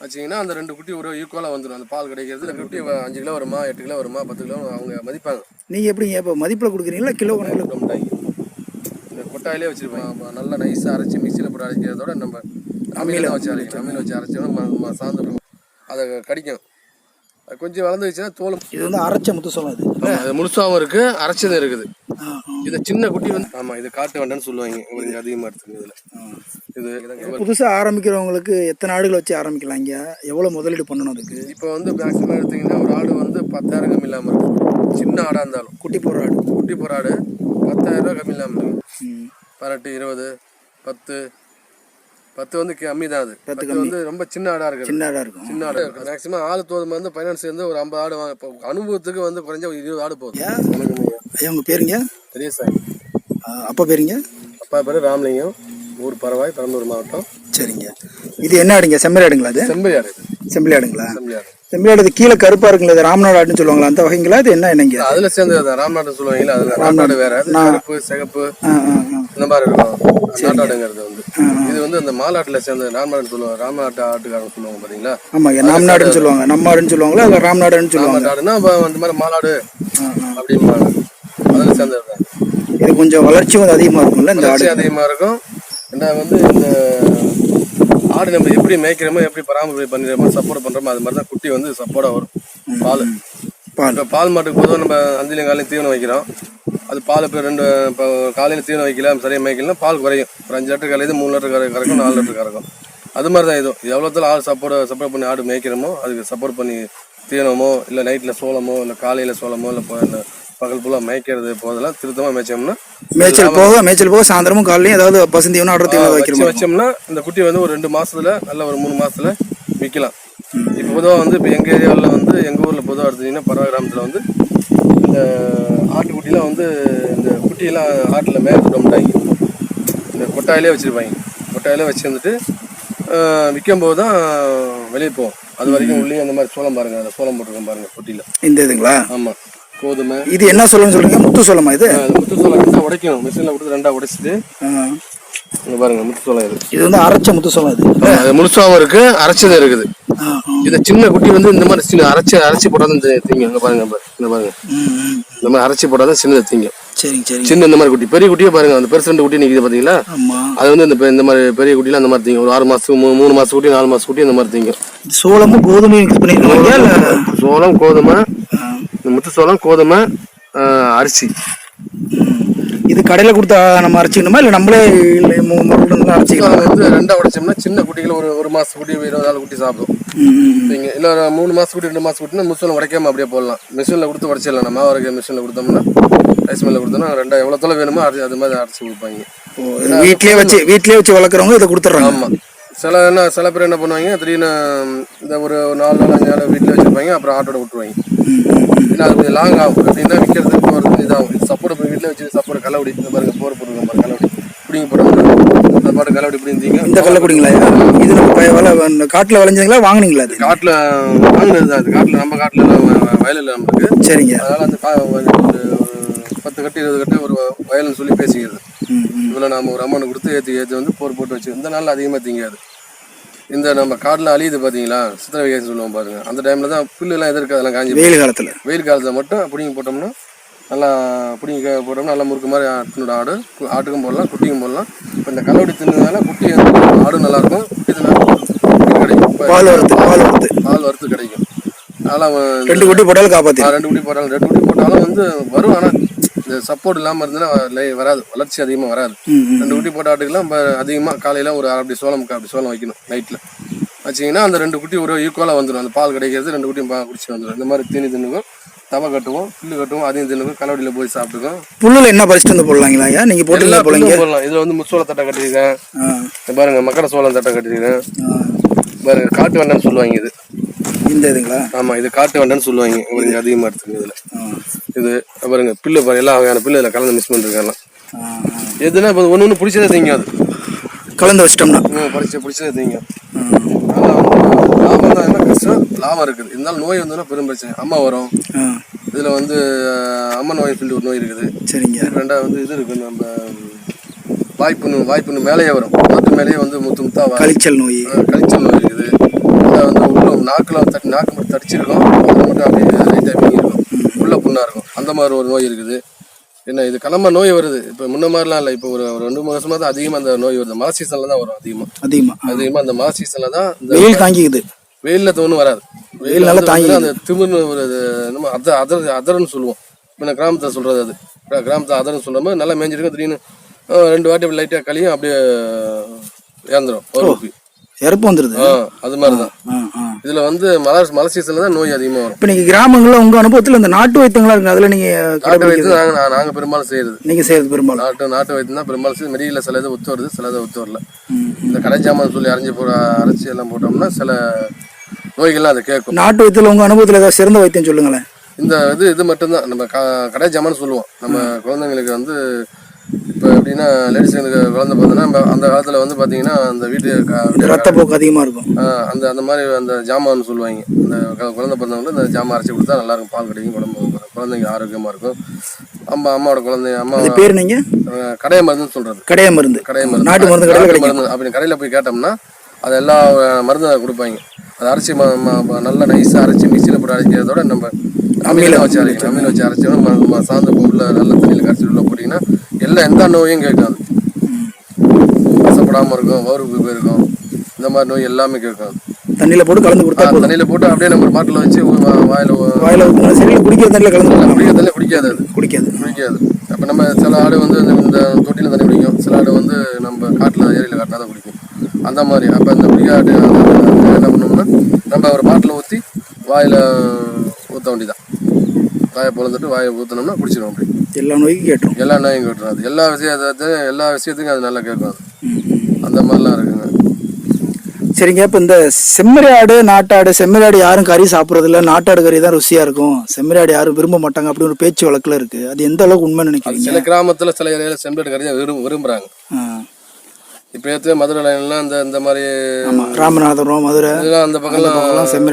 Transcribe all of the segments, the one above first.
வச்சிங்கன்னா அந்த ரெண்டு குட்டி ஒரு ஈக்குவலாக வந்துடும் அந்த பால் கிடைக்கிறது ரெண்டு குட்டி அஞ்சு கிலோ வருமா எட்டு கிலோ வருமா பத்து கிலோ அவங்க மதிப்பாங்க. நீங்கள் எப்படிங்க இப்போ மதிப்பில் கொடுக்குறீங்களா கிலோ கணக்கில் ரொம்ப டாங்கி. இந்த கொட்டாயிலே வச்சிருப்பாங்க நல்லா நைஸாக அரைச்சி மிக்சியில் போட்டு அரைக்கிறதோட நம்ம அம்மியில் வச்சு அரைக்கணும். அம்மியில் வச்சு அரைச்சோம்னா ம- ம- சாந்து அதை கடிக்கும். கொஞ்சம் வளர்ந்துச்சுன்னா தோல் இது வந்து அரைச்ச முத்து சோளம் இது அது முழுசாவும் இருக்கு அரைச்சதும் இருக்குது. இது சின்ன குட்டி வந்து ஆமா இது காட்டு வேண்டாம்னு சொல்லுவாங்க. கொஞ்சம் அதிகமாக எடுத்துங்க இதுல. இது புதுசாக ஆரம்பிக்கிறவங்களுக்கு எத்தனை ஆடுகள் வச்சு ஆரம்பிக்கலாம் இங்கே? எவ்வளோ முதலீடு பண்ணணும் அதுக்கு? இப்போ வந்து மேக்ஸிமம் எடுத்தீங்கன்னா ஒரு ஆடு வந்து பத்தாயிரம் கம்மி இல்லாமல் இருக்கும் சின்ன ஆடாக இருந்தாலும். குட்டி போடுற ஆடு. குட்டி போகிற ஆடு பத்தாயிரம் ரூபா கம்மி இல்லாமல் இருக்கும். பதினெட்டு இருபது பத்து பத்து வந்து கம்மி தான் அது. பத்து வந்து ரொம்ப சின்ன ஆடாக இருக்குது. சின்ன ஆடாக இருக்கும். சின்ன ஆடு மேக்ஸிமம் ஆள் தோதும் வந்து ஃபைனான்ஸ் வந்து ஒரு ஐம்பது ஆடு இப்போ அனுபவத்துக்கு வந்து குறைஞ்ச ஒரு இருபது ஆடு போதும். ஏன்? ஐயா உங்கள் பேருங்க? பெரிய சாமி ஆ, அப்பா பேருங்க? அப்பா பேர் ராமலிங்கம். ஊர் பரவாய் பெரம்பலூர் மாவட்டம். சரிங்க. இது என்ன ஆடுங்க? செம்மறி ஆடுங்களா இது செம்பரி ஆடு. செம்மறி ஆடுங்களா? ஆடு. செம்மறி ஆடு கீழே கருப்பாக இருக்குங்களா? இது ராமநாடு ஆடுன்னு சொல்லுவாங்களா? அந்த வகைங்களா? இது என்ன என்னங்க அதுல சேர்ந்தது தான். ராம்நாடு சொல்லுவாங்கல்ல அதுல ராம்நாடு. வேற. அது கருப்பு சிகப்பு. இந்த மாதிரி இருக்கும் நாட்டாடுங்கிறது வந்து. இது வந்து அந்த மாலாட்டுல சேர்ந்த ராம்நாடு சொல்லுவாங்க. ராம்நாட்டு ஆட்டுக்காரங்க சொல்லுவாங்க பாத்தீங்களா? ஆமாங்க நம்ம நாடுன்னு சொல்லுவாங்க. நம்ம ஆடுன்னு சொல்லுவாங்களா? இல்லை ராம்நாடுன்னு சொல்லுவாங்க அப்ப அந்த மாதிரி மாலாடு அப்படிம்பாங்க அதுல சேர்ந்தது தான். இது கொஞ்சம் வளர்ச்சி வந்து அதிகமாக இருக்கும்ல இந்த ஆடு வளர்ச்சி அதிகமா இருக்கும். ரெண்டாவது வந்து இந்த ஆடு நம்ம எப்படி மேய்க்கிறோமோ எப்படி பராமரிப்பு பண்ணிடுறோமோ சப்போர்ட் பண்றோமோ அது மாதிரி தான் குட்டி வந்து சப்போர்ட்டா வரும். பால். பால். பால் மாட்டுக்கு பொதுவாக நம்ம அஞ்சுலையும் காலையும் தீவனம் வைக்கிறோம். அது பால் இப்போ ரெண்டு இப்போ காலையில் தீவனம் வைக்கல சரியாக மேய்க்கலன்னா பால் குறையும். ஒரு அஞ்சு லிட்டர் கலையுது மூணு லிட்டர் கற கறக்கும் நாலு லிட்டர் கறக்கும் அது மாதிரி தான் இதுவும் எவ்வளோத்துல ஆள் சப்போர்ட் சப்போர்ட் பண்ணி ஆடு மேய்க்கிறோமோ அதுக்கு சப்போர்ட் பண்ணி தீவனமோ இல்லை நைட்டில் சோளமோ இல்லை காலையில் சோளமோ இல்லை பகல் ஃபுல்லாக மேய்க்கிறது போதெல்லாம் திருத்தமாக மேய்ச்சோம்னா மேய்ச்சல் போக மேய்ச்சல் போக சாயந்தரமும் காலையும் ஏதாவது பசுந்தீவனம் ஆடுற தீவனம் வைக்கிற வச்சு மாதிரி வச்சோம்னா இந்த குட்டி வந்து ஒரு ரெண்டு மாசத்துல நல்ல ஒரு மூணு மாசத்துல விற்கலாம் இப்போ பொதுவாக வந்து இப்போ எங்கள் ஏரியாவில் வந்து எங்கள் ஊரில் பொதுவாக எடுத்தீங்கன்னா பரவ கிராமத்தில் வந்து இந்த ஆட்டுக்குட்டிலாம் வந்து இந்த குட்டியெல்லாம் ஆட்டில் மேலே விட மாட்டாங்க. இந்த கொட்டாயிலே வச்சுருப்பாங்க. கொட்டாயிலே வச்சுருந்துட்டு விற்கும் போது தான் வெளியே போகும் அது வரைக்கும் உள்ளே அந்த மாதிரி சோளம் பாருங்க அந்த சோளம் போட்டிருக்கோம் பாருங்க குட்டியில். இந்த இதுங்களா? ஆமாம் கோதுமை. இது என்ன சொல்லணும்னு சொல்லுங்க? முத்து சோளமா இது? முத்து சோளம். ரெண்டா உடைக்கணும். மிஷினில் கொடுத்து ரெண்டா உடைச்சிட்டு. இங்கே பாருங்க முத்து சோளம் இது. இது வந்து அரைச்ச முத்து சோளம் இது. அது முழுசாவும் இருக்கு அரைச்சதும் இருக்குது. இந்த சின்ன குட்டி வந்து இந்த மாதிரி சின்ன அரைச்சி அரைச்சி போட்டாதான் தி- திங்கும் இங்க பாருங்க பாரு, இங்க பாருங்க. ம், ம். இந்த மாதிரி அரைச்சி போட்டாதான் சின்னதை திங்கும். சரிங்க சரிங்க. சின்ன இந்த மாதிரி குட்டி பெரிய குட்டியே பாருங்க அந்த பெருசு ரெண்டு குட்டி நிக்குது பாத்தீங்களா? ஆமா. அது வந்து இந்த இந்த மாதிரி பெரிய குட்டிலாம் அந்த மாதிரி திங்கும். ஒரு ஆறு மாசத்துக்கு மூணு மூணு மாசம் குட்டி நாலு மாசம் குட்டி இந்த மாதிரி திங்கும். சோளமும் கோதுமையும் மிக்ஸ் பண்ணிருக்கீங்க சோளம் கோதுமை. இந்த முத்து சோளம் கோதுமை அரிசி. இது கடையில கொடுத்தா நம்ம அரைச்சிக்கணுமா? இல்ல நம்மளே இல்ல அரைச்சிக்கலாம் வந்து ரெண்டா உடைச்சோம்னா சின்ன குட்டிகள் ஒரு ஒரு மாசம் குட்டி இருபது நாள் குட்டி சாப்பிடும். ம், ம், ம். நீங்க இல்ல ஒரு மூணு மாசம் குட்டி ரெண்டு மாசம் குட்டினா முசலம் உடைக்காம அப்படியே போடலாம். மிஷினில் கொடுத்து உடைச்சிடலாம். நம்ம மாவு மிஷினில் கொடுத்தோம்னா ரைஸ் மில்லில் கொடுத்தோம்னா ரெண்டா எவ்வளோ தொலை வேணுமோ அது அது மாதிரி அரைச்சி கொடுப்பாங்க. வீட்லயே வச்சு வீட்லயே வச்சு வளர்க்குறவங்க இதை கொடுத்துட்றாங்க. ஆமா. சில என்ன சில பேர் என்ன பண்ணுவாங்க திடீர்னு இந்த ஒரு நாலு நாள் அஞ்சு நாள் வீட்டில் வச்சிருப்பாங்க அப்புறம் ஆட்டோட விட்டுருவாங்க. ஏன்னா அது லாங் ஆகும். எப்படின்னா விற்கிறதுக்கு போகிறது இதாகும். சப்போர்ட் வீட்டில் வச்சு சப்போர்ட் கலவடி இந்த பாருங்க போர் போட்டுருக்க பாருங்க கலவடி பிடிங்க. போடுறாங்க அந்த பாட்டு கலவடி பிடிந்தீங்க இந்த கல்ல குடிங்களா இது நம்ம இந்த காட்டுல விளைஞ்சதுங்களா வாங்குனீங்களா அது? காட்டில் வாங்கினது தான். அது காட்டில் நம்ம காட்டில் வயலில் நம்மளுக்கு சரிங்க. அதனால அந்த பத்து கட்டு இருபது கட்டு ஒரு வயல்னு சொல்லி பேசிக்கிறது. ம், ம். இவ்வளோ நம்ம ஒரு அமௌண்ட் கொடுத்து ஏற்றி ஏற்றி வந்து போர் போட்டு வச்சு இந்த நாளில் அதிகமாக திங்காது. இந்த நம்ம காட்டில் அழியுது பார்த்தீங்களா சித்திரை வைகாசி சொல்லுவோம் பாருங்க. அந்த டைமில் தான் புல்லுலாம் எது இருக்கு அதெல்லாம் காஞ்சி. வெயில் காலத்துல. வெயில் காலத்தில் மட்டும் பிடிங்கி போட்டோம்னா நல்லா பிடிங்கி போட்டோம்னா நல்லா முறுக்கு மாதிரி ஆட்டினோட ஆடு ஆட்டுக்கும் போடலாம் குட்டிக்கும் போடலாம். இப்போ இந்த கலவடி தின்னதுனால குட்டி ஆடும் நல்லாயிருக்கும். குட்டி தின்னா கிடைக்கும். பால் வறுத்து பால் வறுத்து. பால் வறுத்து கிடைக்கும். அவன் ரெண்டு குட்டி போட்டாலும் காப்பாத்தி ஆ, ரெண்டு குட்டி போட்டாலும் ரெண்டு குட்டி போட்டாலும் வந்து வரும். ஆனால் இந்த சப்போர்ட் இல்லாமல் இருந்ததுன்னா லை- வராது. வளர்ச்சி அதிகமாக வராது. ரெண்டு குட்டி போட்ட ஆட்டுக்கெல்லாம் அதிகமாக காலையில் ஒரு அப்படி சோளம் அப்படி சோளம் வைக்கணும் நைட்டில் வச்சிங்கன்னா அந்த ரெண்டு குட்டி ஒரு ஈக்குவலாக வந்துடும் அந்த பால் கிடைக்கிறது ரெண்டு குட்டியும் குடிச்சு வந்துடும் இந்த மாதிரி தீனி தின்னுக்கும் தவை கட்டுவோம் புல்லு கட்டுவோம் அதையும் தின்னுக்கும் கலவடியில் போய் சாப்பிட்டுக்கும். புல்லுல என்ன பறிச்சுட்டு வந்து போடலாங்களா ஐயா? நீங்க எல்லா போட்டுங்களா போலீங்க புல்லும் போடலாம். இதில் வந்து முச்சோள தட்டை கட்டியிருக்கேன். பாருங்க மக்கட சோளம் தட்டை கட்டியிருக்கேன். ஆ. பாருங்க காட்டு வெண்டைன்னு சொல்லுவாங்க இது. இந்த இதுங்களா? ஆமாம் இது காட்டு வெண்டைன்னு சொல்லுவாங்க. கொஞ்சம் அதிகமாக எடுத்துங்க இதில். இது பாருங்க பில்லு பாருங்க எல்லா வகையான பில்லு இதில் கலந்து மிஸ் பண்ணிருக்காங்க ஆ, ஆ. எதுனா இப்போ ஒன்று ஒன்று பிடிச்சதே திங்கும் அது கலந்து வச்சிட்டோம்னா? படிச்ச பிடிச்சதே வந்து லாபம் தான் என்ன கஷ்டம் லாபம் இருக்குது. இருந்தாலும் நோய் வந்ததுன்னா பெரும் பிரச்சனை. அம்மா வரும். இதில் வந்து அஹ், அம்மா நோய் சொல்லி ஒரு நோய் இருக்குது. சரிங்க. ரெண்டாவது வந்து இது இருக்குது நம்ம வாய்ப்புண்ணு வாய்ப்புண்ணு மேலேயே வரும். நாட்டு மேலேயே வந்து முத்து முத்தா கழிச்சல் நோய். கழிச்சல் நோய். நாக்கில் தட்டி நாக்கு மட்டும் தடிச்சிருக்கும். அது மட்டும் அப்படியே லைட்டாக வீங்கிருக்கும் உள்ள புண்ணா இருக்கும். அந்த மாதிரி ஒரு நோய் இருக்குது. என்ன இது கிளம்ப நோய் வருது. இப்போ முன்ன மாதிரிலாம் இல்லை. இப்போ ஒரு ரெண்டு மூணு வருஷமா தான் அதிகமாக அந்த நோய் வருது. மழை சீசனில் தான் வரும் அதிகமாக அதிகமா. அதிகமாக அந்த மழை சீசனில் தான் வெயில் தாங்கிக்குது. வெயில்ல தோணும் வராது. வெயில் நல்லா தாங்கிக்குது. அந்த திமிர்னு ஒரு என்னமோ அத அதர் அதர்னு சொல்லுவோம். இப்போ கிராமத்தை சொல்றது அது. கிரா- கிராமத்தை அதர்னு சொல்லும் போது நல்லா மேய்ஞ்சிருக்கும் திடீர்னு ரெண்டு வாட்டி லைட்டாக கழியும் அப்படியே இறந்துரும் ஒரு இறப்பு வந்துருது. அது மாதிரி தான் ஆ, ஆ. இதுல வந்து மழை மழை சீசன்ல தான் நோய் அதிகமாக வரும். இப்ப நீங்க கிராமங்கள்ல உங்க அனுபவத்துல இந்த நாட்டு வைத்தியங்களா இருக்கு அதுல நீங்க நாட்டு வைத்தியம் நாங்க பெரும்பாலும் செய்யறது. நீங்க செய்யறது பெரும்பாலும்? நாட்டு நாட்டு வைத்தியம் தான் பெரும்பாலும் செய்யுது மெடிக்கல்ல சில இது ஒத்து வருது சில இது ஒத்து வரல. இந்த கடை ஜாமான் சொல்லி அரைஞ்சி போட அரைச்சி எல்லாம் போட்டோம்னா சில நோய்கள்லாம் அதை கேட்கும். நாட்டு வைத்தியத்துல உங்க அனுபவத்துல ஏதாவது சிறந்த வைத்தியம் சொல்லுங்களேன். இந்த இது இது மட்டும்தான். நம்ம கடை ஜாமான்னு சொல்லுவோம். நம்ம குழந்தைங்களுக்கு வந்து இப்போ எப்படின்னா லேடிஸுங்களுக்கு குழந்தை பார்த்தோன்னா அந்த காலத்தில் வந்து பார்த்தீங்கன்னா அந்த வீட்டு க- இந்த ரத்த போக்கு அதிகமா இருக்கும். அந்த அந்த மாதிரி அந்த ஜாமான்னு சொல்லுவாங்க. அந்த குழந்தை பிறந்தவங்களுக்கு இந்த ஜாமான் அரைச்சி கொடுத்தா நல்லா இருக்கும். பால் கிடைக்கும் குழம்பு குழந்தைங்க ஆரோக்கியமாக இருக்கும். அம்மா அம்மாவோட குழந்தை அம்மா பேர் நீங்க அஹ், கடை மருந்துன்னு சொல்கிறது கடைய மருந்து. கடை மருந்து. நாட்டு மருந்து கடையில மருந்து அப்படி கடையில் போய் கேட்டோம்னா அது எல்லா மருந்தும் அதை கொடுப்பாங்க. அதை அரைச்சி நல்லா நைஸாக அரைச்சி மிக்சியில் போட்டு அரைக்கிறதோட நம்ம அம்மியில். வச்சு அரைக்கணும் அம்மியில் வச்சு ம- சாந்து உள்ள நல்ல தண்ணியில் கரைச்சி உள்ள போட்டிங்கன்னா எல்லா எந்த நோயும் கேட்காது. கசப்படாமல் இருக்கும் வவுறுப்பு போயிருக்கும். இந்த மாதிரி நோய் எல்லாமே கேட்கும் தண்ணியில போட்டு கலந்து கொடுத்தா தண்ணியில் போட்டு அப்படியே நம்ம பாட்டில் வச்சு வாயில வாயில குடிக்கிற தண்ணியில கலந்து குடிக்கிற தண்ணி குடிக்காது அது. குடிக்காது. குடிக்காது. அப்போ நம்ம சில ஆடு வந்து இந்த- தொட்டியில் தண்ணி குடிக்கும். சில ஆடு வந்து நம்ம காட்டில் ஏரியில் காட்டினா தான் குடிக்கும். அந்த மாதிரி. அப்போ இந்த குடிக்காடு என்ன பண்ணோம்னா நம்ம ஒரு பாட்டில் ஊற்றி வாயில் ஊற்ற வேண்டியதான் வாயை பொழந்துட்டு வாயை ஊற்றினோம்னா குடிச்சிடும் அப்படி. எல்லா நோய்க்கும் கேட்டுரும். எல்லா நோயும் கேட்டுரும் அது. எல்லா விஷயத்தையும் எல்லா விஷயத்துக்கும் அது நல்லா கேட்கும் அது. அந்த மாதிரிலாம் இருக்குங்க. சரிங்க இப்போ இந்த செம்மறி ஆடு நாட்டாடு செம்மறி ஆடு யாரும் கறி சாப்பிட்றது இல்லை நாட்டாடு கறி தான் ருசியா இருக்கும். செம்மறி ஆடு யாரும் விரும்ப மாட்டாங்க அப்படி ஒரு பேச்சு வழக்குல இருக்கு. அது எந்த அளவுக்கு உண்மை நினைக்கிறீங்க? சில கிராமத்தில் சில ஏரியாவில் செம்பேடு கறி தான் விரும் விரும்புகிறாங்க. இப்போ ஏற்ற மதுரை லைன்லாம் இந்த இந்த மாதிரி ஆமா ராமநாதபுரம் மதுரை. இதெல்லாம் அந்த பக்கம்லாம்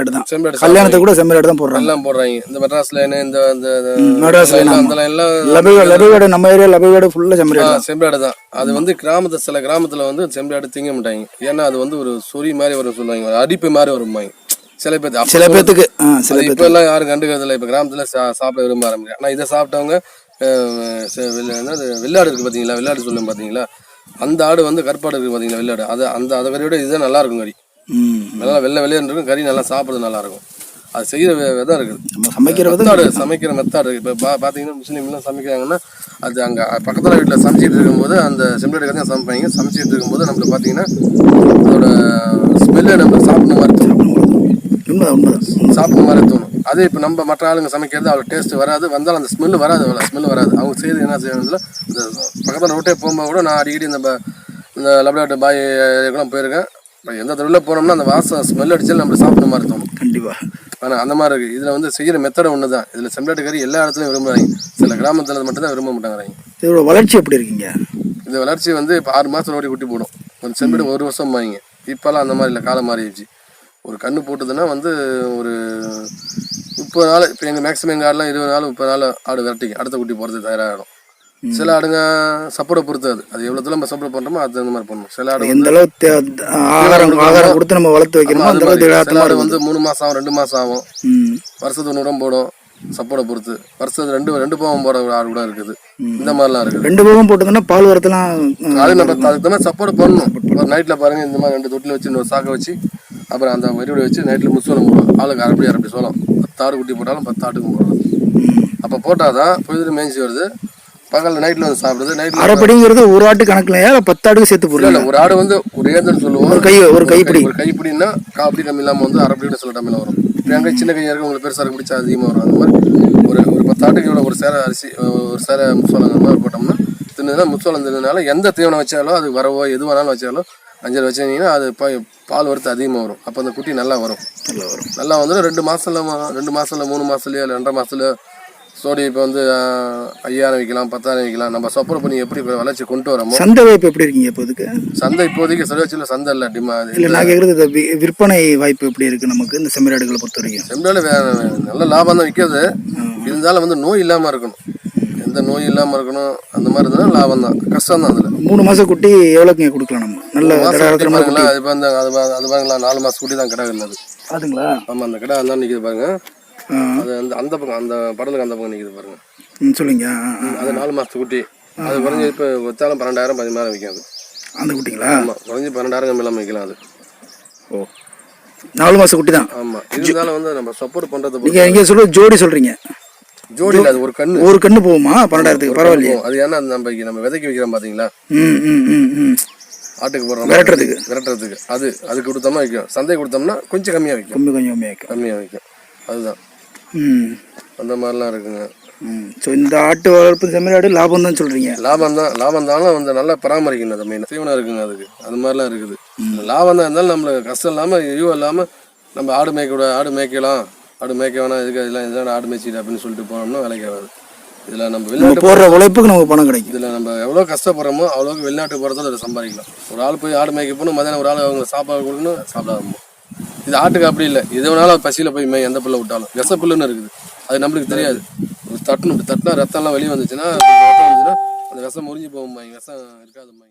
ஆடு தான். செம்பேடு கல்யாணத்துக்கு கூட செம்மறி ஆடு தான் போடுறாங்க. எல்லாம் போடுறாங்க. இந்த மெட்ராஸ் லைன் இந்த இந்த மெட்ராஸ் ஆமா. அந்த லைன்லாம் லபை லபைவாடு நம்ம ஏரியா லபைவாடு ஃபுல்லா செம்மறி ஆடு தான். அது வந்து கிராமத்து சில கிராமத்துல வந்து செம்பேடு திங்க மாட்டாங்க. ஏன்னா அது வந்து ஒரு சொறி மாதிரி வரும் சொல்லுவாங்க. ஒரு அடிப்பு மாதிரி வரும்பாங்க சில பேர் அப்ப சில பேத்துக்கு ஆ, சில இப்ப எல்லாம் யாரும் கண்டுக்கிறது இல்லை இப்ப கிராமத்துல சா- சாப்பிட விரும்ப ஆரம்பிக்கிறேன் ஆனா இதை சாப்பிட்டவங்க வெள்ளாடு இருக்கு பாத்தீங்களா? வெள்ளாடு சொல்லும் பாத்தீங்களா? அந்த ஆடு வந்து கருப்பாடு இருக்கு பாத்தீங்களா வெள்ளாடு? அது அந்த அதை கறியோட இதுதான் நல்லா இருக்கும் கறி. நல்லா வெள்ளை வெளியேன்னு இருக்கும் கறி நல்லா சாப்பிடுறது நல்லா இருக்கும் அது செய்யற வி- விதம் இருக்குது. நம்ம சமைக்கிற மெத்தாடு சமைக்கிற மெத்தாடு இப்போ பா பார்த்தீங்கன்னா முஸ்லீம்லாம் சமைக்கிறாங்கன்னா அது அங்கே பக்கத்தில் வீட்டில் சமைச்சிட்டு இருக்கும்போது அந்த செம்பேடு தான் சமைப்பாங்க. சமைச்சிட்டு இருக்கும்போது நம்மளுக்கு பார்த்தீங்கன்னா அதோட ஸ்மெல்லே நம்ம சாப்பிட்ற மாதிரி தோணும். உண்மைதான் சாப்பிட்ற மாதிரி தோணும். அதே இப்போ நம்ம மற்ற ஆளுங்க சமைக்கிறது அவ்வளோ டேஸ்ட் வராது. வந்தாலும் அந்த ஸ்மெல் வராது அவ்வளோ ஸ்மெல் வராது. அவங்க செய்யறது என்ன செய்யறதுல இந்த பக்கத்தில் ரோட்டே போகும்போது கூட நான் அடிக்கடி இந்த இந்த லப்டாட்டு பாய் கூட போயிருக்கேன். எந்த தெருவில் போனோம்னா அந்த வாசம் ஸ்மெல் அடிச்சாலும் நம்ம சாப்பிட்ற மாதிரி தோணும். கண்டிப்பா. ஆனால் அந்த மாதிரி இருக்குது இதில் வந்து செய்கிற மெத்தட் ஒன்று தான் இதில் செம்பேட்டு கறி எல்லா இடத்துலையும் விரும்புகிறாங்க சில கிராமத்தில் மட்டும் தான் விரும்ப மாட்டாங்கிறாங்க. இதோட வளர்ச்சி எப்படி இருக்கீங்க? இந்த வளர்ச்சி வந்து இப்போ ஆறு மாதம் ஓடி குட்டி போடும். ஒரு செம்பேடு ஒரு வருஷம் வாங்க இப்போல்லாம் அந்த மாதிரி இல்லை. காலம் மாறிடுச்சு. ஒரு கண்ணு போட்டுதுன்னா வந்து ஒரு முப்பது நாள் இப்போ எங்கள் மேக்ஸிமம் எங்கள் ஆடுலாம் இருபது நாள் முப்பது நாள் ஆடு விரட்டிக்கு. அடுத்த குட்டி போகிறதுக்கு தயாராகிடும் சில ஆடுங்க சப்போர்ட்டை பொறுத்து அது அது எவ்வளோ நம்ம சப்போர்ட் பண்ணுறோமோ அது அந்த மாதிரி பண்ணணும். சில ஆடு எந்த அளவுக்கு ஆகாரம் ஆகாரம் கொடுத்து நம்ம வளர்த்து அந்த அளவுக்கு திடாத்தமா ஆடு வந்து மூணு மாதம் ஆகும் ரெண்டு மாதம் ஆகும். வருஷத்துக்கு நூறு ரூபா போடும் சப்போர்ட்டை பொறுத்து. வருஷத்துக்கு ரெண்டு ரெண்டு பாவம் போட ஆடு கூட இருக்குது. இந்த மாதிரிலாம் இருக்குது. ரெண்டு போகம் போட்டதுன்னா பால் வரத்தெல்லாம் அது நம்ம அதுக்கு தான் சப்போர்ட் பண்ணணும். ஒரு நைட்டில் பாருங்க இந்த மாதிரி ரெண்டு தொட்டில் வச்சு இன்னொரு சாக்கை வச்சு அப்புறம் அந்த வெறியோட வச்சு நைட்டில் முச்சோளம் போடுவோம் ஆளுக்கு அரப்படி அரப்படி சோளம். பத்து ஆடு குட்டி போட்டாலும் பத்து ஆட்டுக்கும் போடுறது அப்போ போட்டால் தான் பொழுது மேய்ச்சி வருது. பகலில் நைட்டில் வந்து சாப்பிடுது நைட்டில் அரைப்படிங்கிறது ஒரு ஆட்டு கணக்குலையா பத்து ஆட்டுக்கு சேர்த்து இல்லை ஒரு ஆடு வந்து ஒரு ஏந்தல் சொல்லுவோம். ஒரு கை ஒரு கைப்பிடி. ஒரு கைப்பிடின்னா காப்பிடி கம்மி இல்லாமல் வந்து அரப்படி சில டைமில் வரும். எங்க சின்ன கையாக இருக்கு உங்களுக்கு பெருசாக பிடிச்சா அதிகமாக வரும். அந்த மாதிரி ஒரு ஒரு பத்து ஆட்டுக்கு இவ்வளோ ஒரு சேர அரிசி ஒரு சேர முச்சோளம் அந்த மாதிரி போட்டோம்னா தின்னதுன்னா முச்சோளம் தின்னதுனால எந்த தீவனம் வச்சாலும் அது வரவோ எது வேணாலும் வச்சாலும் அஞ்சல் வச்சிங்கன்னா அது பால் வரத்து அதிகமாக வரும். அப்போ அந்த குட்டி நல்லா வரும். நல்லா வரும். நல்லா வந்து ரெண்டு மாசத்துல ம- ரெண்டு மாசத்துல மூணு மாசத்துலயோ இல்லை ரெண்டரை மாசத்துல சோடி இப்போ வந்து ஐயாயிரம் விற்கலாம் பத்தாயிரம் விற்கலாம் நம்ம சப்போர்ட் பண்ணி எப்படி வளர்ச்சி கொண்டு வரமோ? சந்தை வாய்ப்பு எப்படி இருக்கீங்க இப்போ இதுக்கு? சந்தை இப்போதைக்கு செலவச்சில் சந்தை இல்லை டிமா இல்ல நான் வி- விற்பனை வாய்ப்பு எப்படி இருக்கு நமக்கு இந்த செம்மறியாடுகளை பொறுத்த வரைக்கும்? செம்பேல நல்ல லாபம் தான் விற்கிறது. இருந்தாலும் வந்து நோய் இல்லாமல் இருக்கணும். எந்த நோய் இல்லாமல் இருக்கணும் அந்த மாதிரி இருந்தால் லாபம் தான். கஷ்டம் தான் அதில். மூணு மாசம் குட்டி எவ்வளோக்குங்க கொடுக்கலாம் நம்ம. நல்ல பாருங்களா அது பாருங்க அது அது பாருங்களா நாலு மாசம் குட்டி தான் கிடக்கு அது. அதுங்களா? ஆமாம் அந்த கடை அந்த நிற்கிது பாருங்க. அது அந்த அந்த பக்கம் அந்த படலுக்கு அந்த பக்கம் நிற்கிது பாருங்க. சொல்லுங்க. அது நாலு மாதத்து குட்டி. அது குறைஞ்சி இப்போ வச்சாலும் பன்னெண்டாயிரம் பதிமூணாயிரம் விற்கும் அது. அந்த குட்டிங்களா? ஆமாம் குறைஞ்சி பன்னெண்டாயிரம் கம்மியெல்லாம் விற்கலாம் அது. ஓ. நாலு மாசம் குட்டி தான். ஆமாம் இருந்தாலும் வந்து நம்ம சப்போர்ட் பண்ணுறது நீங்க எங்க சொல்ல ஜோடி சொல்றீங்க. ஜோடியில் அது ஒரு கண்ணு. ஒரு கண்ணு போகுமா? பன்னெண்டாயிரத்துக்கு பரவாயில்லையே. அது ஏன்னா நம்ம நம்ம விதைக்கு வைக்கிறோம் ம் ஆட்டுக்கு போடுறோம் விரட்டுறதுக்கு. விரட்டுறதுக்கு. அது அது கொடுத்தோம்னா விற்கும் சந்தை கொடுத்தோம்னா கொஞ்சம் கம்மியாக விற்கும் கம்மி கொஞ்சம் கம்மியாக்கும் கம்மியாக விற்கும் அதுதான். அந்த மாதிரிலாம் இருக்குங்க. ஸோ இந்த ஆட்டு வளர்ப்பு செம்மறியாடு லாபம் தான் சொல்றீங்க. லாபம் தான் லாபம் தானும் வந்து நல்லா பராமரிக்கணும் அதை மெயின் தீவனம் இருக்குங்க அதுக்கு. அது மாதிரிலாம் இருக்குது. லாபம் தான் இருந்தாலும் நம்மளுக்கு கஷ்டம் இல்லாமல் ஐயோ இல்லாமல் நம்ம ஆடு மேய்க்க கூட ஆடு மேய்க்கலாம். ஆடு மேய்க்க வேணாம் இதுக்கு இதெல்லாம் இதெல்லாம் ஆடு மேய்ச்சிட்டு அப்படின்னு சொல்லிட்டு போனோம்னா வேலைக்கு ஆகாது. இதில் நம்ம வெளிநாட்டு போடுற உழைப்புக்கு நமக்கு பணம் கிடைக்கும். இதில் நம்ம எவ்வளோ கஷ்டப்படுறோமோ அவ்வளோக்கு வெளிநாட்டு போகிறதால அதை சம்பாதிக்கலாம். ஒரு ஆள் போய் ஆடு மேய்க்க போகணும் மதியானம் ஒரு ஆள் அவங்க சாப்பாடு கொடுக்கணும் சாப்பிடாம இது ஆட்டுக்கு அப்படி இல்லை. எது வேணாலும் பசியில் போய் மேய் எந்த புல்லை விட்டாலும். விஷ புல்லுன்னு இருக்குது. அது நம்மளுக்கு தெரியாது. ஒரு தட்டணும் தட்டினா ரத்தம்லாம் வெளியே வந்துச்சுன்னா அந்த விஷம் முறிஞ்சு போகும்பாங்க விஷம் இருக்காதும்பாங்க